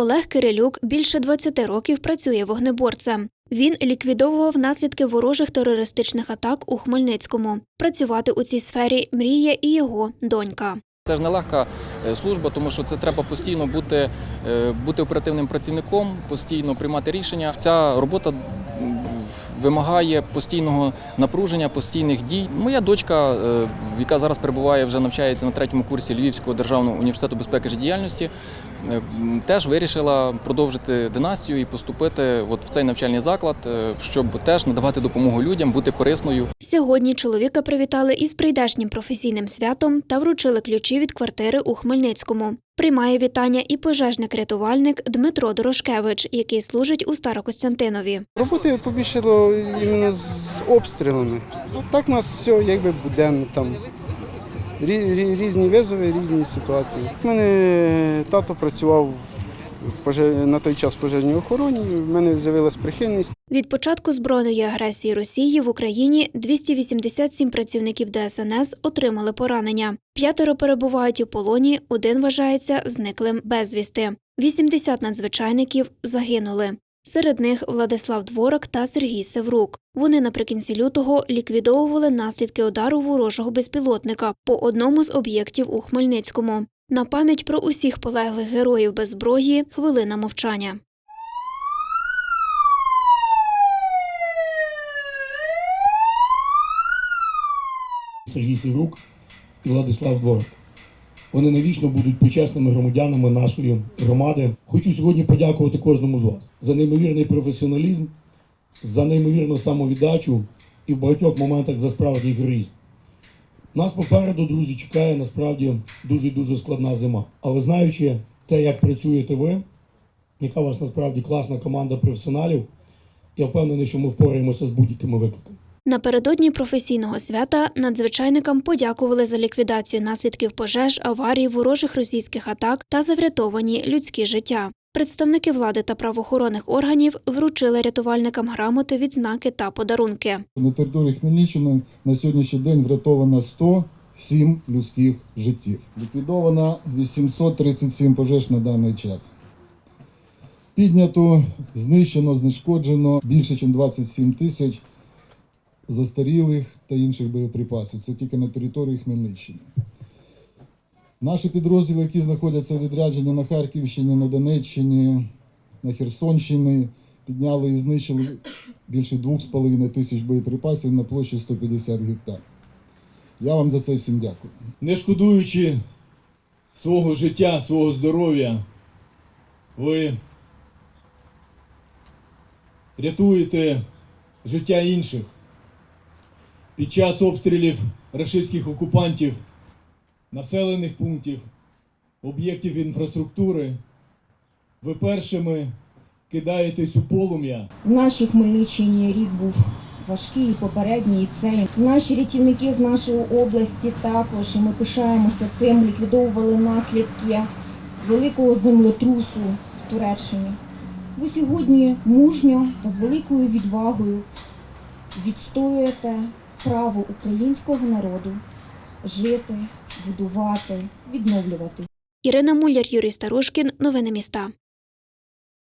Олег Кирилюк більше 20 років працює вогнеборцем. Він ліквідовував наслідки ворожих терористичних атак у Хмельницькому. Працювати у цій сфері мріє і його донька. Це ж нелегка е, служба, тому що це треба постійно бути, е, бути оперативним працівником, постійно приймати рішення. Ця робота вимагає постійного напруження, постійних дій. Моя дочка, е, яка зараз перебуває, вже навчається на третьому курсі Львівського державного університету безпеки життєдіяльності, е, теж вирішила продовжити династію і поступити от в цей навчальний заклад, е, щоб теж надавати допомогу людям, бути корисною. Сьогодні чоловіка привітали із прийдешнім професійним святом та вручили ключі від квартири у Хмельницькому. Приймає вітання і пожежник-рятувальник Дмитро Дорошкевич, який служить у Старокостянтинові. Роботи побільшало іменно з обстрілами. А так у нас все якби буденно там. Рі- рі- Різні визови, різні ситуації. У мене тато працював в поже- на той час в пожежній охороні. В мене з'явилась прихильність. Від початку збройної агресії Росії в Україні 287 працівників ДСНС отримали поранення. П'ятеро перебувають у полоні, один вважається зниклим безвісти. 80 надзвичайників загинули. Серед них Владислав Дворак та Сергій Севрук. Вони наприкінці лютого ліквідовували наслідки удару ворожого безпілотника по одному з об'єктів у Хмельницькому. На пам'ять про усіх полеглих героїв без зброї хвилина мовчання. Сергій Сіврук і Владислав Дворок. Вони навічно будуть почесними громадянами нашої громади. Хочу сьогодні подякувати кожному з вас за неймовірний професіоналізм, за неймовірну самовіддачу і в багатьох моментах за справжній героїзм. Нас попереду, друзі, чекає насправді дуже дуже складна зима. Але знаючи те, як працюєте ви, яка у вас насправді класна команда професіоналів, я впевнений, що ми впораємося з будь-якими викликами. Напередодні професійного свята надзвичайникам подякували за ліквідацію наслідків пожеж, аварій, ворожих російських атак та за врятовані людські життя. Представники влади та правоохоронних органів вручили рятувальникам грамоти, відзнаки та подарунки. На території Хмельниччини на сьогоднішній день врятовано 107 людських життів. Ліквідовано 837 пожеж на даний час. Піднято, знищено, знешкоджено більше, ніж 27 тисяч застарілих та інших боєприпасів. Це тільки на території Хмельниччини. Наші підрозділи, які знаходяться в відрядженні на Харківщині, на Донеччині, на Херсонщині, підняли і знищили більше 2,5 тисяч боєприпасів на площі 150 гектар. Я вам за це всім дякую. не шкодуючи свого життя, свого здоров'я, ви рятуєте життя інших. Під час обстрілів рашистських окупантів, населених пунктів, об'єктів інфраструктури, ви першими кидаєтесь у полум'я. В нашій Хмельниччині рік був важкий, і попередній і цей. Наші рятівники з нашої області також, і ми пишаємося цим, ліквідовували наслідки великого землетрусу в Туреччині. Ви сьогодні мужньо та з великою відвагою відстоюєте право українського народу жити, будувати, відновлювати. Ірина Муляр, Юрій Старушкін. Новини міста.